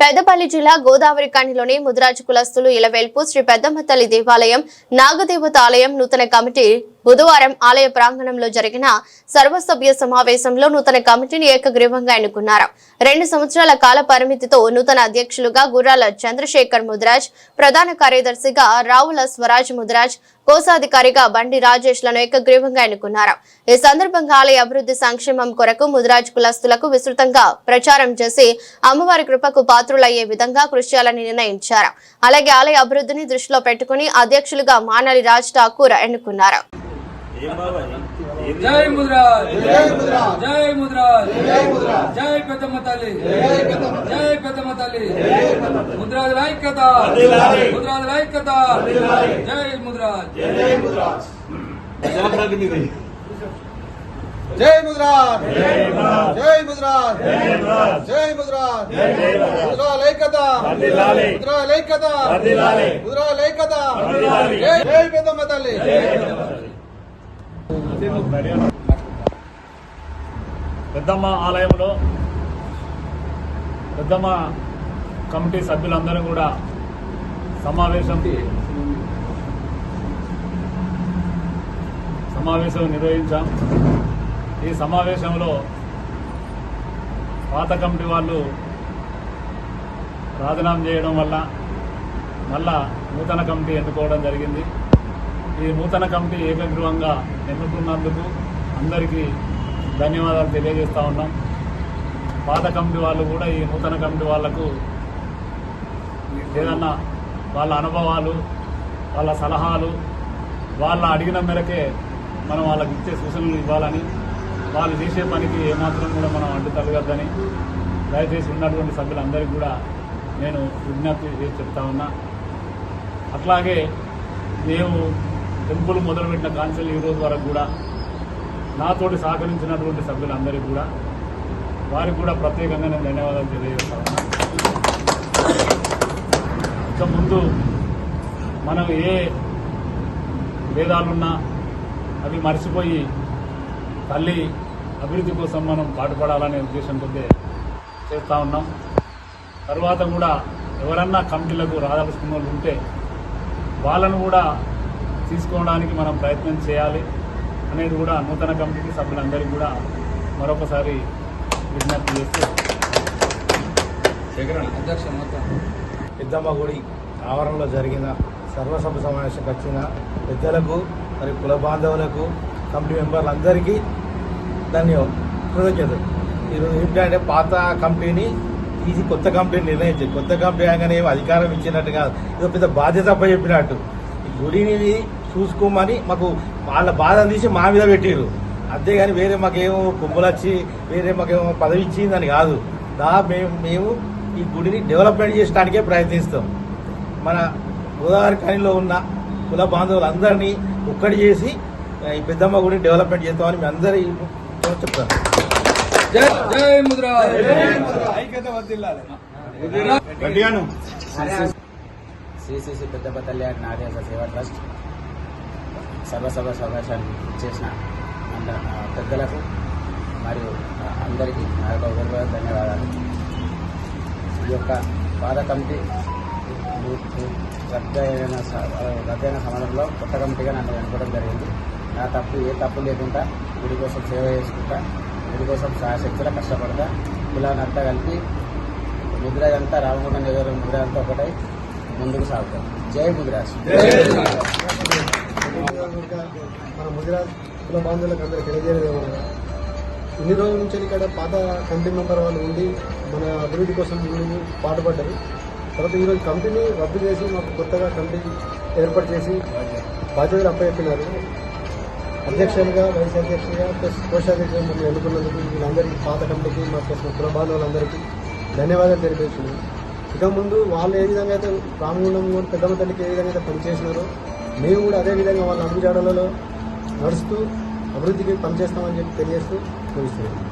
పెద్దపల్లి జిల్లా గోదావరి కాణిలోని ముదిరాజు కులస్తులు ఇలవేల్పు శ్రీ పెద్దమ్మ తల్లి దేవాలయం నాగదేవత ఆలయం నూతన కమిటీ బుధవారం ఆలయ ప్రాంగణంలో జరిగిన సర్వసభ్య సమావేశంలో నూతన కమిటీని ఏకగ్రీవంగా ఎన్నుకున్నారు. రెండు సంవత్సరాల కాల పరిమితితో నూతన అధ్యక్షులుగా గుర్రాల చంద్రశేఖర్ ముద్రాజ్ ప్రధాన కార్యదర్శిగా రావుల స్వరాజ్ ముద్రాజ్ కోశాధికారిగా బండి రాజేష్లను ఏకగ్రీవంగా ఎన్నుకున్నారు. ఈ సందర్భంగా ఆలయ అభివృద్ధి సంక్షేమం కొరకు ముదిరాజ్ కులస్తులకు విస్తృతంగా ప్రచారం చేసి అమ్మవారి కృపకు పాత్రులయ్యే విధంగా కృషి చేయాలని నిర్ణయించారు. అలాగే ఆలయ అభివృద్ధిని దృష్టిలో పెట్టుకుని అధ్యక్షులుగా మానలి రాజ్ ఠాకూర్ ఎన్నుకున్నారు. జై ముద్రాజ్ జై ముద్రాజ్ జై పెద్దమ్మ తల్లి జై పెద్దమ్మ తల్లి ముద్రాజ్ ఐక్యత ముద్రాజ్ ఐక్యత జై ముద్రాజ్ సంవత్సరానికి మీది జై ముద్రాజ్ జై ముద్రాజ్ జై ముద్రాజ్ ముద్రా లేఖత ముద్రా లేఖత ముద్రా లేఖత జై జై పెద్దమ్మ తల్లి పెద్దమ్మ ఆలయంలో పెద్దమ్మ కమిటీ సభ్యులందరూ కూడా సమావేశం సమావేశం నిర్వహించాం. ఈ సమావేశంలో పాత కమిటీ వాళ్ళు రాజీనామా చేయడం వల్ల మళ్ళా నూతన కమిటీ ఎన్నుకోవడం జరిగింది. ఈ నూతన కమిటీ ఏకగ్రీవంగా ఎన్నుకున్నందుకు అందరికీ ధన్యవాదాలు తెలియజేస్తూ ఉన్నాం. పాత కమిటీ వాళ్ళు కూడా ఈ నూతన కమిటీ వాళ్ళకు ఏదన్నా వాళ్ళ అనుభవాలు వాళ్ళ సలహాలు వాళ్ళ అడిగిన మేరకే మనం వాళ్ళకి ఇచ్చే సూచనలు ఇవ్వాలని వాళ్ళు చేసే పనికి ఏమాత్రం కూడా మనం అడ్డు తగ్గద్దని దయచేసి ఉన్నటువంటి సభ్యులందరికీ కూడా నేను విజ్ఞప్తి చేసి చెప్తా ఉన్నా. అట్లాగే మేము టెంపుల్ మొదలుపెట్టిన కాన్సల్ ఈ రోజు వరకు కూడా నాతోటి సహకరించినటువంటి సభ్యులందరికీ కూడా వారికి కూడా ప్రత్యేకంగా నేను ధన్యవాదాలు తెలియజేస్తాను ఉన్నా. ఇక ముందు మనం ఏ భేదాలున్నా అవి మర్చిపోయి తల్లి అభివృద్ధి కోసం మనం పాటుపడాలనే ఉద్దేశంతో చేస్తూ ఉన్నాం. తర్వాత కూడా ఎవరన్నా కమిటీలకు రాదలుచుకున్న వాళ్ళు ఉంటే వాళ్ళను కూడా తీసుకోవడానికి మనం ప్రయత్నం చేయాలి అనేది కూడా నూతన కమిటీ సభ్యులందరికీ కూడా మరొకసారి విజ్ఞప్తి చేస్తూ పెద్దమ్మ గుడి ఆవరణలో జరిగిన సర్వసభ సమావేశంకి వచ్చిన పెద్దలకు మరి కుల బాంధవులకు కమిటీ మెంబర్లందరికీ ధన్యవాదాలు. కృతజ్ఞతలు. ఈరోజు ఏంటంటే పాత కంపెనీని తీసి కొత్త కంపెనీ నిర్ణయించింది. కొత్త కంపెనీ అనగానే అధికారం ఇచ్చినట్టు కాదు. ఇది పెద్ద బాధ్యత అప్ప చెప్పినట్టు ఈ గుడిని చూసుకోమని మాకు వాళ్ళ బాధను తీసి మా మీద పెట్టిరు అంతేగాని వేరే మాకేమో కొమ్ములు వచ్చి వేరే మాకేమో పదవి ఇచ్చిందని కాదు. దా మేము మేము ఈ గుడిని డెవలప్మెంట్ చేయడానికే ప్రయత్నిస్తాం. మన గోదావరి ఖనిలో ఉన్న కుల బాంధవులందరినీ ఒక్కటి చేసి ఈ పెద్దమ్మ గుడిని డెవలప్మెంట్ చేస్తామని మీ అందరి చెప్తాను. జై జై ముద్రాజ్ గట్టిగాను. సిసిసి పెద్దప కళ్యాణ్ నాదేశ సేవా ట్రస్ట్. సర్వసభ సమావేశాన్ని చేసిన అంద- పెద్దలకు మరియు అందరికీ నా యొక్క గౌరవ ధన్యవాదాలు. ఈ యొక్క పాద కమిటీ రు- రద్దైన రద్దయిన రద్దయిన సమయంలో కొత్త కమిటీగా నన్ను వెనుకోవడం జరిగింది. నా తప్పు ఏ తప్పు లేకుండా గుడి కోసం సేవ చేసుకుంటా గుడి కోసం సహాయశక్తిలో కష్టపడతా కులానంతా కలిపి ముద్రాజ్ అంతా రామగుండం నియోజకవర్గం ముద్రాజ్ అంతా ఒకటై ముందుకు సాగుతాం. జై ముద్రాజ్ మన ముదిరాజ్ కుల బాంధవులకు అందరూ తెలియజేయలేదు ఇన్ని రోజుల నుంచి ఇక్కడ పాత కమిటీ మెంబర్ వాళ్ళు ఉండి మన అభివృద్ధి కోసం ముందు పాటుపడ్డారు. తర్వాత ఈరోజు కంపెనీ రద్దు చేసి మాకు కొత్తగా కమిటీ ఏర్పాటు చేసి బాధ్యతలు అప్పచెప్పినారు. అధ్యక్షులుగా వైస్ అధ్యక్షులుగా ప్లస్ కోశాధ్యక్షులు మమ్మల్ని ఎన్నుకున్నందుకు వీళ్ళందరికీ పాత కమిటీకి మా ప్లస్ కుల బాంధవులందరికీ ధన్యవాదాలు తెలియజేస్తున్నాను. ఇక ముందు వాళ్ళు ఏ విధంగా అయితే రామగుండం పెద్దమ్మ తల్లికి ఏ విధంగా అయితే పనిచేసినారో మేము కూడా అదే విధంగా వాళ్ళ అడుగుజాడలలో నడుస్తూ అభివృద్ధికి పనిచేస్తామని చెప్పి తెలియజేస్తూ చూపిస్తున్నాం